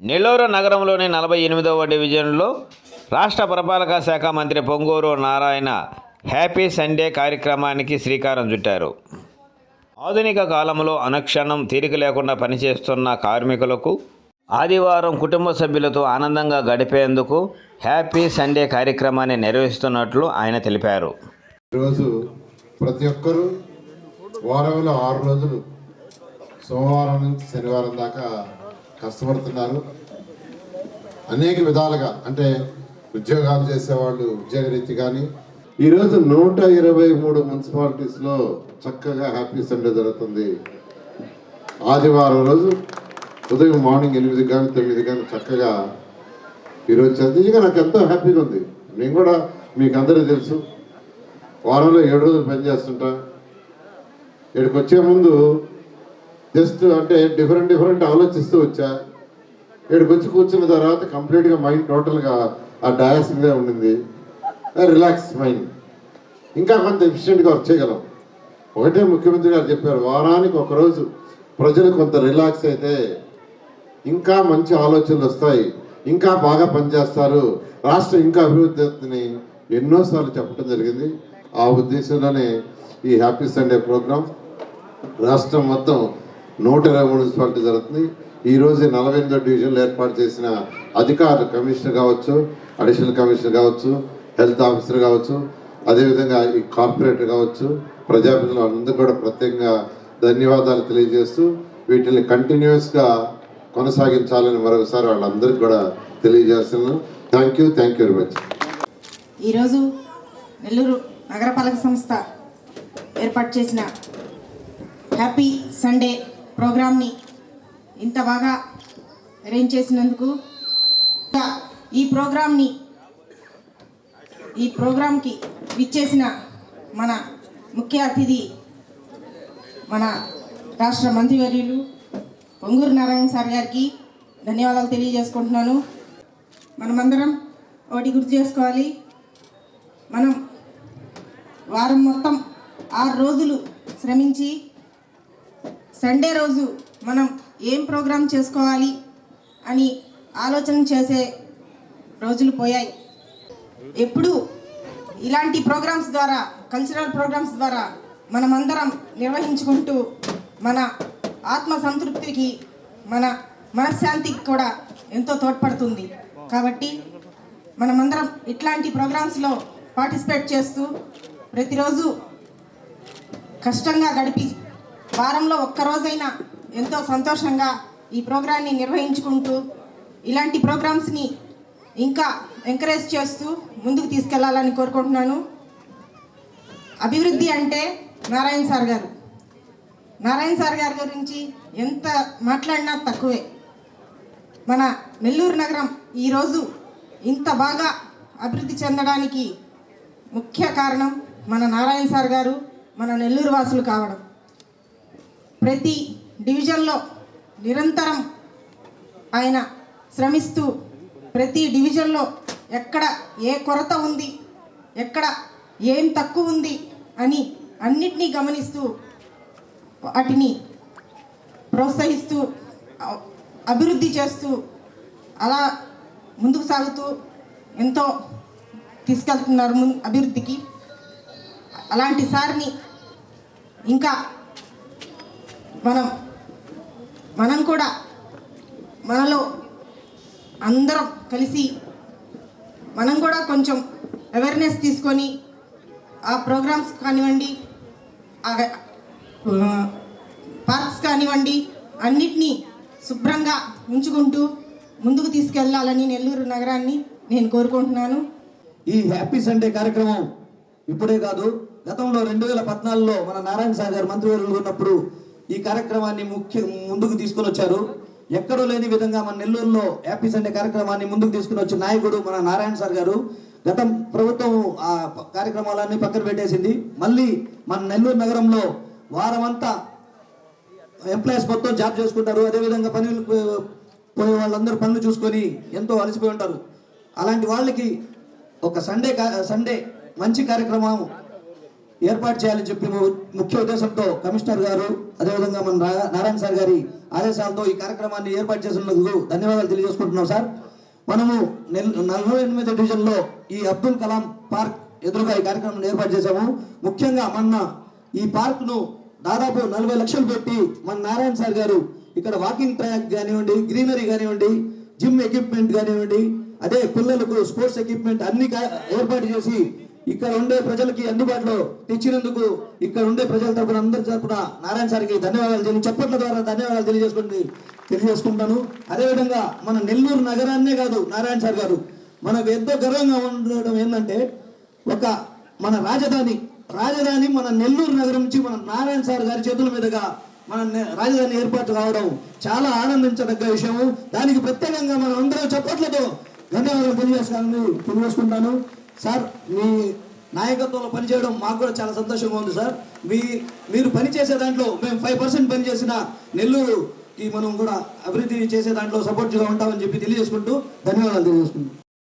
నెల్లూరు నగరంలోని నలభై ఎనిమిదవ డివిజన్లో రాష్ట్ర పురపాలక శాఖ మంత్రి పొంగూరు నారాయణ హ్యాపీ సండే కార్యక్రమానికి శ్రీకారం చుట్టారు. ఆధునిక కాలంలో అనుక్షణం తీరిక లేకుండా పనిచేస్తున్న కార్మికులకు ఆదివారం కుటుంబ సభ్యులతో ఆనందంగా గడిపేందుకు హ్యాపీ సండే కార్యక్రమాన్ని నిర్వహిస్తున్నట్లు ఆయన తెలిపారు. ఈరోజు ప్రతి ఒక్కరూ వారంలో ఆరు రోజులు సోమవారం నుంచి శనివారం దాకా కష్టపడుతున్నారు. అనేక విధాలుగా అంటే ఉద్యోగాలు చేసేవాళ్ళు ఉద్యోగరీతి కానీ ఈరోజు నూట ఇరవై మూడు మున్సిపాలిటీస్లో చక్కగా హ్యాపీ సండే జరుగుతుంది. ఆదివారం రోజు ఉదయం మార్నింగ్ ఎనిమిది కానీ తొమ్మిది కానీ చక్కగా ఈరోజు చదివిగా నాకు ఎంతో హ్యాపీగా ఉంది. నేను కూడా మీకు అందరూ తెలుసు వారంలో ఏడు రోజులు పనిచేస్తుంటా ఇక్కడికి వచ్చే ముందు జస్ట్ అంటే డిఫరెంట్ డిఫరెంట్ ఆలోచిస్తూ వచ్చా. ఇక్కడికి వచ్చి కూర్చున్న తర్వాత కంప్లీట్గా మైండ్ టోటల్గా ఆ డయాస్ మీదే ఉండింది. రిలాక్స్ మైండ్ ఇంకా కొంత ఎఫిషియెంట్గా వర్క్ చేయగలం. ఒకటే ముఖ్యమంత్రి గారు చెప్పారు వారానికి ఒకరోజు ప్రజలు కొంత రిలాక్స్ అయితే ఇంకా మంచి ఆలోచనలు వస్తాయి. ఇంకా బాగా పనిచేస్తారు. రాష్ట్రం ఇంకా అభివృద్ధి అవుతుందని ఎన్నోసార్లు చెప్పడం జరిగింది. ఆ ఉద్దేశంలోనే ఈ హ్యాపీ సండే ప్రోగ్రాం రాష్ట్రం మొత్తం నూట ఇరవై మున్సిపాలిటీ జరుగుతుంది. ఈరోజు నలభై ఎనిమిదో డివిజన్లు ఏర్పాటు చేసిన అధికారులు కమిషనర్ కావచ్చు అడిషనల్ కమిషనర్ కావచ్చు హెల్త్ ఆఫీసర్ కావచ్చు అదేవిధంగా ఈ కార్పొరేటర్ కావచ్చు ప్రజాప్రతినిధులు అందరూ కూడా ప్రత్యేకంగా ధన్యవాదాలు తెలియజేస్తూ వీటిని కంటిన్యూస్గా కొనసాగించాలని మరొకసారి వాళ్ళందరికీ కూడా తెలియజేస్తున్నాను. Thank you thank you very much ఈరోజు నెల్లూరు నగరపాలక సంస్థ ఏర్పాటు చేసిన హ్యాపీ సండే ప్రోగ్రామ్ని ఇంత బాగా అరేంజ్ చేసినందుకు ఈ ప్రోగ్రామ్ని ఈ ప్రోగ్రాంకి విచ్చేసిన మన ముఖ్య అతిథి మన రాష్ట్ర మంత్రివర్యులు పొంగూరు నారాయణ సార్ గారికి ధన్యవాదాలు తెలియజేసుకుంటున్నాను. మనమందరం ఒకటి గుర్తు చేసుకోవాలి. మనం వారం మొత్తం ఆరు రోజులు శ్రమించి సండే రోజు మనం ఏం ప్రోగ్రాం చేసుకోవాలి అని ఆలోచన చేసే రోజులు పోయాయి. ఎప్పుడు ఇలాంటి ప్రోగ్రామ్స్ ద్వారా కల్చరల్ ప్రోగ్రామ్స్ ద్వారా మనమందరం నిర్వహించుకుంటూ మన ఆత్మ సంతృప్తికి మన మనశ్శాంతికి కూడా ఎంతో తోడ్పడుతుంది. కాబట్టి మనమందరం ఇట్లాంటి ప్రోగ్రామ్స్లో పార్టిసిపేట్ చేస్తూ ప్రతిరోజు కష్టంగా గడిపి వారంలో ఒక్కరోజైనా ఎంతో సంతోషంగా ఈ ప్రోగ్రాన్ని నిర్వహించుకుంటూ ఇలాంటి ప్రోగ్రామ్స్ని ఇంకా ఎంకరేజ్ చేస్తూ ముందుకు తీసుకెళ్ళాలని కోరుకుంటున్నాను. అభివృద్ధి అంటే నారాయణ సార్ గారు. నారాయణ సార్ గారి గురించి ఎంత మాట్లాడినా తక్కువే. మన నెల్లూరు నగరం ఈరోజు ఇంత బాగా అభివృద్ధి చెందడానికి ముఖ్య కారణం మన నారాయణ సార్ గారు మన నెల్లూరు వాసులు కావడం. ప్రతి డివిజన్లో నిరంతరం ఆయన శ్రమిస్తూ ప్రతి డివిజన్లో ఎక్కడ ఏ కొరత ఉంది ఎక్కడ ఏం తక్కువ ఉంది అని అన్నిటినీ గమనిస్తూ వాటిని ప్రోత్సహిస్తూ అభివృద్ధి చేస్తూ అలా ముందుకు సాగుతూ ఎంతో తీసుకెళ్తున్నారు ముందు అభివృద్ధికి. అలాంటి సార్ని ఇంకా మనం మనం కూడా మనలో అందరం కలిసి మనం కూడా కొంచెం అవేర్నెస్ తీసుకొని ఆ ప్రోగ్రామ్స్ కానివ్వండి ఆ పార్క్స్ కానివ్వండి అన్నిటినీ శుభ్రంగా ఉంచుకుంటూ ముందుకు తీసుకెళ్ళాలని నెల్లూరు నగరాన్ని నేను కోరుకుంటున్నాను. ఈ హ్యాపీ సండే కార్యక్రమం ఇప్పుడే కాదు గతంలో రెండు వేల పద్నాలుగులో మన నారాయణ సాగర్ మంత్రివర్యులు ఉన్నప్పుడు ఈ కార్యక్రమాన్ని ముఖ్య ముందుకు తీసుకుని వచ్చారు. ఎక్కడో లేని విధంగా మన నెల్లూరులో హ్యాపీ సండే కార్యక్రమాన్ని ముందుకు తీసుకుని వచ్చిన నాయకుడు మన నారాయణ సార్ గారు గత ప్రభుత్వం ఆ కార్యక్రమాలన్నీ పక్కన పెట్టేసింది. మళ్ళీ మన నెల్లూరు నగరంలో వారమంతా ఎంప్లాయీస్ మొత్తం జాబ్ చేసుకుంటారు. అదేవిధంగా పనులు పోయే వాళ్ళందరూ పనులు చూసుకొని ఎంతో అలసిపోయి ఉంటారు. అలాంటి వాళ్ళకి ఒక సండే కా- సండే మంచి కార్యక్రమం ఏర్పాటు చేయాలని చెప్పి ముఖ్య ఉద్దేశంతో కమిషనర్ గారు అదేవిధంగా మన నారాయణ సార్ గారి ఆదేశాలతో ఈ కార్యక్రమాన్ని ఏర్పాటు చేసినందుకు ధన్యవాదాలు తెలియజేసుకుంటున్నాం సార్. మనము నలభై ఎనిమిది డివిజన్లో ఈ అబ్దుల్ కలాం పార్క్ ఎదురుగా ఈ కార్యక్రమాన్ని ఏర్పాటు చేశాము. ముఖ్యంగా మొన్న ఈ పార్క్ను దాదాపు నలభై లక్షలు పెట్టి మన నారాయణ సార్ గారు ఇక్కడ వాకింగ్ ట్రాక్ కానివ్వండి గ్రీనరీ కానివ్వండి జిమ్ ఎక్విప్మెంట్ కానివ్వండి అదే పిల్లలకు స్పోర్ట్స్ ఎక్విప్మెంట్ అన్ని ఏర్పాటు చేసి ఇక్కడ ఉండే ప్రజలకి అందుబాటులో తెచ్చినందుకు ఇక్కడ ఉండే ప్రజల తరపున అందరి తరపున నారాయణ సార్కి ధన్యవాదాలు తెలియ చప్పట్ల ద్వారా ధన్యవాదాలు తెలియజేసుకుంటుంది తెలియజేసుకుంటాను. అదేవిధంగా మన నెల్లూరు నగరాన్నే కాదు నారాయణ సార్ గారు మనకు ఎంతో గర్వంగా ఉండడం ఏంటంటే ఒక మన రాజధాని రాజధాని మన నెల్లూరు నగరం నుంచి మన నారాయణ సార్ గారి చేతుల మీదుగా మన రాజధాని ఏర్పాటు కావడం చాలా ఆనందించదగ్గ విషయము. దానికి ప్రత్యేకంగా మనం అందరం చప్పట్లతో ధన్యవాదాలు తెలియజేస్తాను తెలియజేసుకుంటాను. సార్ మీ నాయకత్వంలో పనిచేయడం మాకు కూడా చాలా సంతోషంగా ఉంది సార్. మీ మీరు పనిచేసే దాంట్లో మేము ఫైవ్ పర్సెంట్ పనిచేసిన నెల్లూరుకి మనం కూడా అభివృద్ధి చేసే దాంట్లో సపోర్ట్గా ఉంటామని చెప్పి తెలియజేసుకుంటూ ధన్యవాదాలు తెలియజేసుకుంటాం